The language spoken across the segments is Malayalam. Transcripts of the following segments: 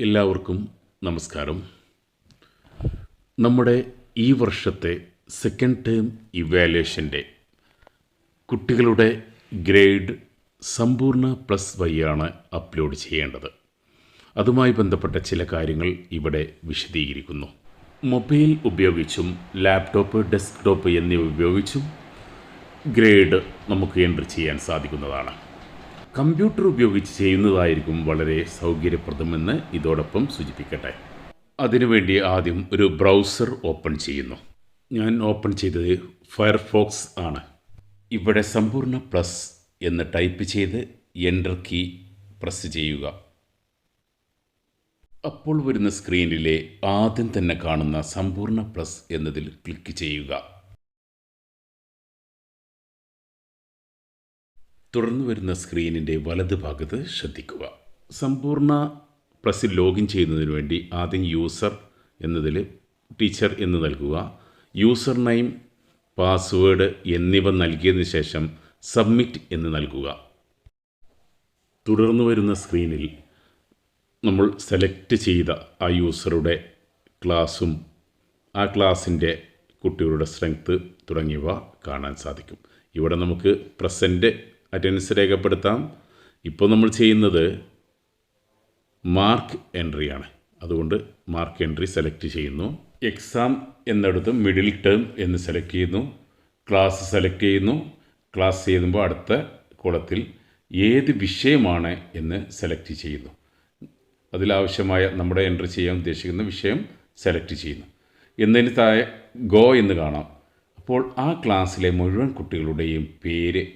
എല്ലാവർക്കും നമസ്കാരം. നമ്മുടെ ഈ വർഷത്തെ സെക്കൻഡ് ടേം ഇവാലുവേഷന്റെ കുട്ടികളുടെ ഗ്രേഡ് സമ്പൂർണ പ്ലസ് വൈ ആണ് അപ്ലോഡ് ചെയ്യേണ്ടത്. അതുമായി ബന്ധപ്പെട്ട ചില കാര്യങ്ങൾ ഇവിടെ വിശദീകരിക്കുന്നു. മൊബൈൽ ഉപയോഗിച്ചും ലാപ്ടോപ്പ് ഡെസ്ക്ടോപ്പ് എന്നിവ ഉപയോഗിച്ചും ഗ്രേഡ് നമുക്ക് എൻട്രി ചെയ്യാൻ സാധിക്കുന്നതാണ്. കമ്പ്യൂട്ടർ ഉപയോഗിച്ച് ചെയ്യുന്നതായിരിക്കും വളരെ സൗകര്യപ്രദമെന്ന് ഇതോടൊപ്പം സൂചിപ്പിക്കട്ടെ. അതിനുവേണ്ടി ആദ്യം ഒരു ബ്രൗസർ ഓപ്പൺ ചെയ്യുന്നു. ഞാൻ ഓപ്പൺ ചെയ്തത് ഫയർഫോക്സ് ആണ്. ഇവിടെ സമ്പൂർണ പ്ലസ് എന്ന് ടൈപ്പ് ചെയ്ത് എന്റർ കീ പ്രസ് ചെയ്യുക. അപ്പോൾ വരുന്ന സ്ക്രീനിലെ ആദ്യം തന്നെ കാണുന്ന സമ്പൂർണ പ്ലസ് എന്നതിൽ ക്ലിക്ക് ചെയ്യുക. തുടർന്ന് വരുന്ന സ്ക്രീനിന്റെ വലത് ഭാഗത്ത് ശ്രദ്ധിക്കുക. സമ്പൂർണ പ്ലസിൽ ലോഗിൻ ചെയ്യുന്നതിന് വേണ്ടി ആദ്യം യൂസർ എന്നതിൽ ടീച്ചർ എന്ന് നൽകുക. യൂസർ നെയിം പാസ്വേഡ് എന്നിവ നൽകിയതിന് ശേഷം സബ്മിറ്റ് എന്ന് നൽകുക. തുടർന്നു വരുന്ന സ്ക്രീനിൽ നമ്മൾ സെലക്ട് ചെയ്ത ആ യൂസറുടെ ക്ലാസ്സും ആ ക്ലാസ്സിന്റെ കുട്ടികളുടെ സ്ട്രെങ്ത്ത് തുടങ്ങിയവ കാണാൻ സാധിക്കും. ഇവിടെ നമുക്ക് പ്രസന്റ് അറ്റൻഡൻസ് രേഖപ്പെടുത്താം. ഇപ്പോൾ നമ്മൾ ചെയ്യുന്നത് മാർക്ക് എൻട്രിയാണ് അതുകൊണ്ട് മാർക്ക് എൻട്രി സെലക്ട് ചെയ്യുന്നു. എക്സാം എന്നിടത്ത് മിഡിൽ ടേം എന്ന് സെലക്ട് ചെയ്യുന്നു. ക്ലാസ് സെലക്ട് ചെയ്യുന്നു. ക്ലാസ് ചെയ്യുമ്പോൾ അടുത്ത കുളത്തിൽ ഏത് വിഷയമാണ് എന്ന് സെലക്ട് ചെയ്യുന്നു. അതിലാവശ്യമായ നമ്മുടെ എൻട്രി ചെയ്യാൻ ഉദ്ദേശിക്കുന്ന വിഷയം സെലക്ട് ചെയ്യുന്നു. എന്നതിന് താഴെ ഗോ എന്ന് കാണാം. അപ്പോൾ ആ ക്ലാസ്സിലെ മുഴുവൻ കുട്ടികളുടെയും പേര്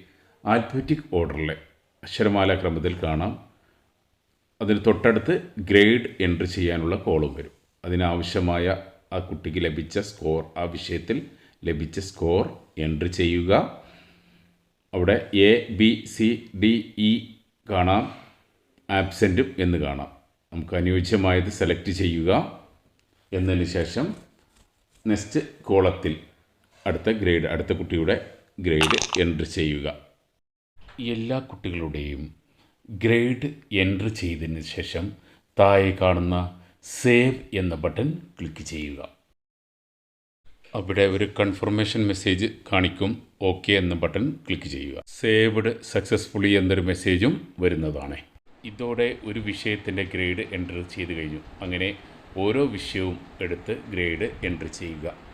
ആൽഫബറ്റിക് ഓർഡറിലെ അക്ഷരമാല ക്രമത്തിൽ കാണാം. അതിന് തൊട്ടടുത്ത് ഗ്രേഡ് എൻട്രി ചെയ്യാനുള്ള കോളും വരും. അതിനാവശ്യമായ ആ കുട്ടിക്ക് ലഭിച്ച സ്കോർ ആ വിഷയത്തിൽ ലഭിച്ച സ്കോർ എൻട്രി ചെയ്യുക. അവിടെ A B C D E കാണാം. ആബ്സെന്റും എന്ന് കാണാം. നമുക്ക് അനുയോജ്യമായത് സെലക്ട് ചെയ്യുക. എന്നതിന് ശേഷം നെക്സ്റ്റ് കോളത്തിൽ അടുത്ത ഗ്രേഡ് അടുത്ത കുട്ടിയുടെ ഗ്രേഡ് എൻട്രി ചെയ്യുക. എല്ലാ കുട്ടികളുടെയും ഗ്രേഡ് എൻട്രി ചെയ്തതിന് ശേഷം താഴെ കാണുന്ന സേവ് എന്ന ബട്ടൺ ക്ലിക്ക് ചെയ്യുക. അവിടെ ഒരു കൺഫർമേഷൻ മെസ്സേജ് കാണിക്കും. ഓക്കെ എന്ന ബട്ടൺ ക്ലിക്ക് ചെയ്യുക. സേവ്ഡ് സക്സസ്ഫുള്ളി എന്നൊരു മെസ്സേജും വരുന്നതാണ്. ഇതോടെ ഒരു വിഷയത്തിന്റെ ഗ്രേഡ് എൻട്രി ചെയ്ത് കഴിഞ്ഞു. അങ്ങനെ ഓരോ വിഷയവും എടുത്ത് ഗ്രേഡ് എൻട്രി ചെയ്യുക.